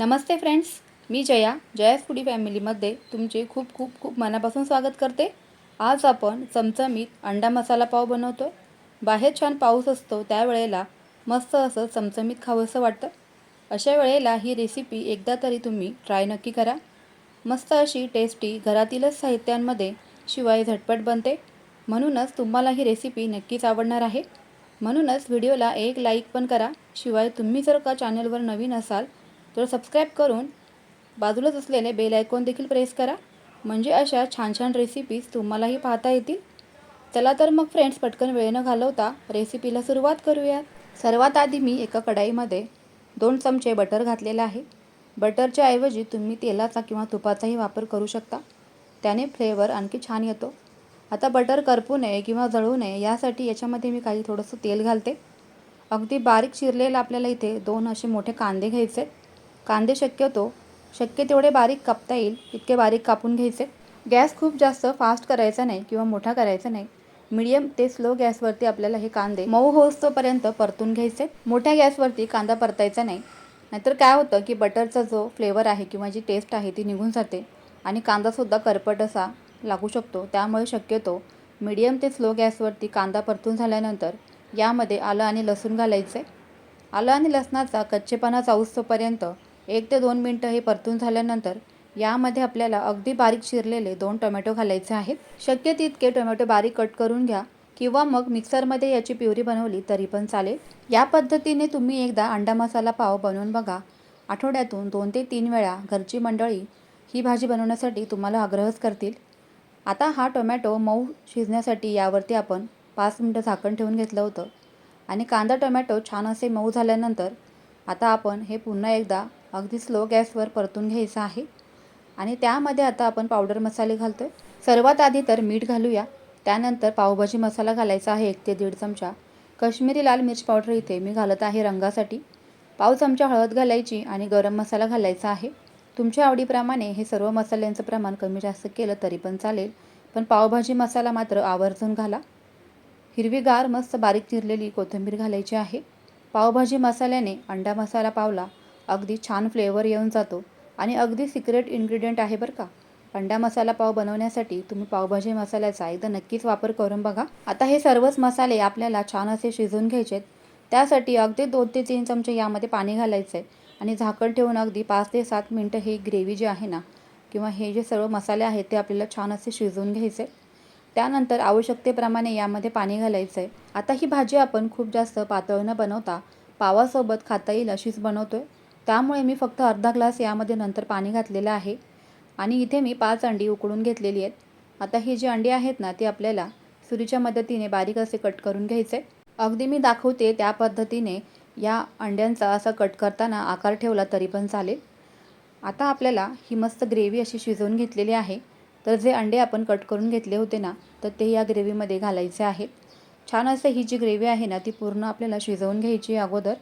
नमस्ते friends मी Jaya Jaya's foodie फॅमिलीमध्ये तुमचे खूप खूप खूप मनापासून स्वागत करते. आज आपण चमचमीत अंडा मसाला पाव बनवतो आहे बाहेर छान पाऊस असतो त्यावेळेला मस्त असं चमचमीत खावंसं वाटतं. अशा वेळेला ही रेसिपी एकदा तरी तुम्ही ट्राय नक्की करा. मस्त अशी टेस्टी घरातीलच साहित्यांमध्ये शिवाय झटपट बनते. म्हणूनच तुम्हाला ही रेसिपी नक्कीच आवडणार आहे. म्हणूनच व्हिडिओला एक लाईक पण करा. शिवाय तुम्ही जर का चॅनलवर नवीन असाल तर सबस्क्राईब करून बाजूलाच असलेले बेल आयकॉन देखील प्रेस करा. म्हणजे अशा छान छान रेसिपीज तुम्हालाही पाहता येतील. चला तर मग फ्रेंड्स पटकन वेळ न घालवता रेसिपीला सुरुवात करूयात. सर्वात आधी मी एका कढाईमध्ये दोन चमचे बटर घातलेलं आहे. बटरच्या ऐवजी तुम्ही तेलाचा किंवा तुपाचाही वापर करू शकता. त्याने फ्लेवर आणखी छान येतो. आता बटर करपू नये किंवा जळू नये यासाठी याच्यामध्ये मी काही थोडंसं तेल घालते. अगदी बारीक चिरलेलं आपल्याला इथे दोन असे मोठे कांदे घ्यायचे कांदे शक्यतो शक्य तेवढे बारीक कापता येईल इतके बारीक कापून घ्यायचे. गॅस खूप जास्त फास्ट करायचा नाही किंवा मोठा करायचा नाही. मीडियम ते स्लो गॅसवरती आपल्याला हे कांदे मऊ होईस्तोपर्यंत परतून घ्यायचे. मोठ्या गॅसवरती कांदा परतायचा नाही. नाहीतर काय होतं की बटरचा जो फ्लेवर आहे किंवा जी टेस्ट आहे ती निघून जाते आणि कांदासुद्धा करपट असा लागू शकतो. त्यामुळे शक्यतो मीडियम ते स्लो गॅसवरती कांदा परतून झाल्यानंतर यामध्ये आलं आणि लसूण घालायचे. आलं आणि लसणाचा कच्चेपणा जाऊस्तोपर्यंत एक ते दोन मिनटं हे परतून झाल्यानंतर यामध्ये आपल्याला अगदी बारीक चिरलेले दोन टोमॅटो घालायचे आहेत. शक्य तितके टोमॅटो बारीक कट करून घ्या किंवा मग मिक्सरमध्ये याची प्युरी बनवली तरी पण चालेल. या पद्धतीने तुम्ही एकदा अंडा मसाला पाव बनवून बघा. आठवड्यातून दोन ते तीन वेळा घरची मंडळी ही भाजी बनवण्यासाठी तुम्हाला आग्रहच करतील. आता हा टोमॅटो मऊ शिजण्यासाठी यावरती आपण पाच मिनटं झाकण ठेवून घेतलं होतं. आणि कांदा टोमॅटो छान असे मऊ झाल्यानंतर आता आपण हे पुन्हा एकदा अगदी स्लो गॅसवर परतून घ्यायचं आहे. आणि त्यामध्ये आता आपण पावडर मसाले घालतो आहे सर्वात आधी तर मीठ घालूया. त्यानंतर पावभाजी मसाला घालायचा आहे एक ते दीड चमचा. कश्मीरी लाल मिर्च पावडर इथे मी घालत आहे रंगासाठी. पाव चमचा हळद घालायची आणि गरम मसाला घालायचा आहे. तुमच्या आवडीप्रमाणे हे सर्व मसाल्यांचं प्रमाण कमी जास्त केलं तरी पण चालेल. पण पावभाजी मसाला मात्र आवर्जून घाला. हिरवीगार मस्त बारीक चिरलेली कोथिंबीर घालायची आहे. पावभाजी मसाल्याने अंडा मसाला पावला. अगदी छान फ्लेवर येऊन जातो. आणि अगदी सिक्रेट इन्ग्रेडियंट आहे बरं का. अंडा मसाला पाव बनवण्यासाठी तुम्ही पावभाजी मसाल्याचा एकदा नक्कीच वापर करून बघा. आता हे सर्वच मसाले आपल्याला छान असे शिजवून घ्यायचे आहेत. त्यासाठी अगदी दोन ते तीन चमचे यामध्ये पाणी घालायचं आहे. आणि झाकण ठेवून अगदी पाच ते सात मिनटं हे ग्रेव्ही जी आहे ना किंवा हे जे सर्व मसाले आहेत ते आपल्याला छान असे शिजवून घ्यायचे त्यानंतर आवश्यकतेप्रमाणे यामध्ये पाणी घालायचं आहे. आता ही भाजी आपण खूप जास्त पातळ न बनवता पावासोबत खाता येईल अशीच बनवतो आहे त्यामुळे मी फक्त अर्धा ग्लास यामध्ये नंतर पाणी घातलेलं आहे. आणि इथे मी पाच अंडी उकडून घेतलेली आहेत. आता ही जी अंडी आहेत ना ती आपल्याला सुरीच्या मदतीने बारीक असे कट करून घ्यायचे. अगदी मी दाखवते त्या पद्धतीने या अंड्यांचा असा कट करताना आकार ठेवला तरी पण चालेल. आता आपल्याला ही मस्त ग्रेव्ही अशी शिजवून घेतलेली आहे. तर जे अंडे आपण कट करून घेतले होते ना तर ते या ग्रेव्हीमध्ये घालायचे आहेत. छान असं ही जी ग्रेव्ही आहे ना ती पूर्ण आपल्याला शिजवून घ्यायची अगोदर.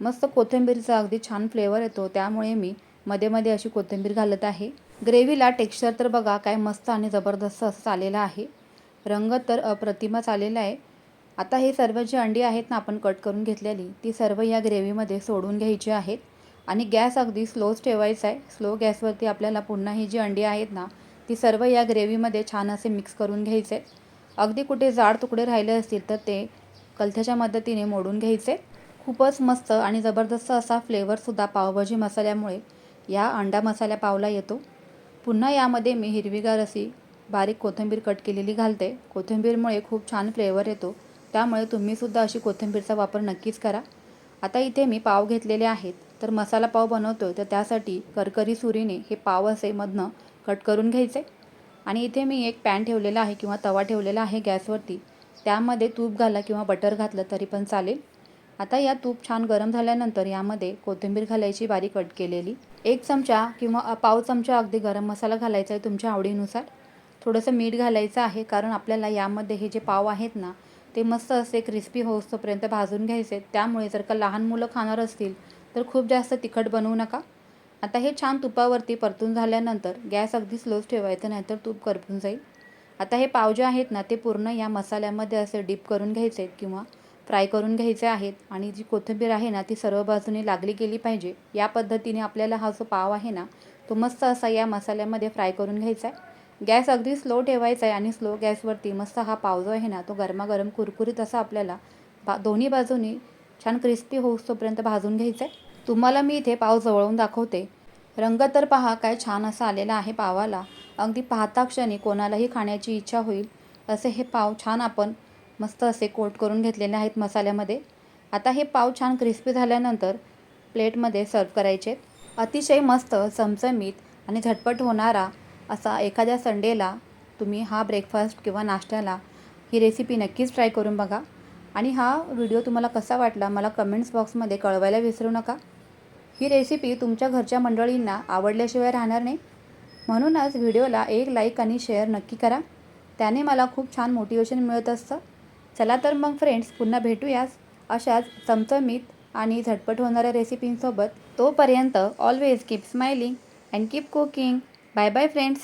मस्त कोथिंबीरचा अगदी छान फ्लेवर येतो. त्यामुळे मी मध्ये मध्ये अशी कोथिंबीर घालत आहे. ग्रेव्हीला टेक्स्चर तर बघा काय मस्त आणि जबरदस्त असं आलेलं आहे. रंग तर अप्रतिमच आलेला आहे. आता हे सर्व जी अंडी आहेत ना आपण कट करून घेतलेली ती सर्व या ग्रेव्हीमध्ये सोडून घ्यायची आहेत. आणि गॅस अगदी स्लोच ठेवायचा आहे. स्लो गॅसवरती आपल्याला पुन्हा ही जी अंडी आहेत ना ती सर्व या ग्रेव्हीमध्ये छान असे मिक्स करून घ्यायचे अगदी कुठे जाड तुकडे राहिले असतील तर ते कलथ्याच्या मदतीने मोडून घ्यायचे खूपच मस्त आणि जबरदस्त असा फ्लेवरसुद्धा पावभाजी मसाल्यामुळे या अंडा मसाल्या पावला येतो. पुन्हा यामध्ये मी हिरवीगार अशी बारीक कोथिंबीर कट केलेली घालते. कोथिंबीरमुळे खूप छान फ्लेवर येतो. त्यामुळे तुम्हीसुद्धा अशी कोथिंबीरचा वापर नक्कीच करा. आता इथे मी पाव घेतलेले आहेत. तर मसाला पाव बनवतो तर त्यासाठी करकरी सुरीने हे पाव असे मधनं कट करून घ्यायचे. आणि इथे मी एक पॅन ठेवलेला आहे किंवा तवा ठेवलेला आहे गॅसवरती. त्यामध्ये तूप घाला किंवा बटर घातलं तरी पण चालेल. आता या तूप छान गरम झाल्यानंतर यामध्ये कोथिंबीर घालायची बारीक कट केलेली. एक चमचा किंवा पाव चमचा अगदी गरम मसाला घालायचा आहे तुमच्या आवडीनुसार. थोडंसं मीठ घालायचं आहे कारण आपल्याला यामध्ये हे जे पाव आहेत ना ते मस्त असे क्रिस्पी होतोपर्यंत भाजून घ्यायचे. त्यामुळे जर का लहान मुलं खाणार असतील तर खूप जास्त तिखट बनवू नका. आता हे छान तुपावरती परतून झाल्यानंतर गॅस अगदी स्लोच ठेवायचं नाहीतर तूप करपून जाईल. आता हे पाव जे आहेत ना ते पूर्ण या मसाल्यामध्ये असे डीप करून घ्यायचे किंवा फ्राय करून घ्यायचे आहेत आणि जी कोथिंबीर आहे ना ती सर्व बाजूने लागली गेली पाहिजे. या पद्धतीने आपल्याला हा जो पाव आहे ना तो मस्त असा या मसाल्यामध्ये फ्राय करून घ्यायचा आहे. गॅस अगदी स्लो ठेवायचा आहे आणि स्लो गॅसवरती मस्त हा पाव जो आहे ना तो गरमागरम कुरकुरीत असा आपल्याला बा दोन्ही बाजूनी छान क्रिस्पी होऊस तोपर्यंत भाजून घ्यायचं आहे. तुम्हाला मी इथे पाव जवळून दाखवते. रंग तर पहा काय छान असा आलेला आहे पावाला. अगदी पाहता क्षणी कोणालाही खाण्याची इच्छा होईल असे हे पाव छान आपण मस्त असे कोट करून घेतलेले आहेत मसाल्यामध्ये. आता हे पाव छान क्रिस्पी झाल्यानंतर प्लेटमध्ये सर्व करायचे. अतिशय मस्त चमचमीत आणि झटपट होणारा असा एखाद्या संडेला तुम्ही हा ब्रेकफास्ट किंवा नाश्त्याला ही रेसिपी नक्कीच ट्राय करून बघा. आणि हा व्हिडिओ तुम्हाला कसा वाटला मला कमेंट्स बॉक्समध्ये कळवायला विसरू नका. ही रेसिपी तुमच्या घरच्या मंडळींना आवडल्याशिवाय राहणार नाही. म्हणूनच व्हिडिओला एक लाईक आणि शेअर नक्की करा. त्याने मला खूप छान मोटिवेशन मिळत असतं. चला तर मग फ्रेंड्स पुन्हा भेटूयास अशाच चमचमीत आणि झटपट होणाऱ्या रेसिपींसोबत तोपर्यंत always keep smiling and keep cooking bye bye friends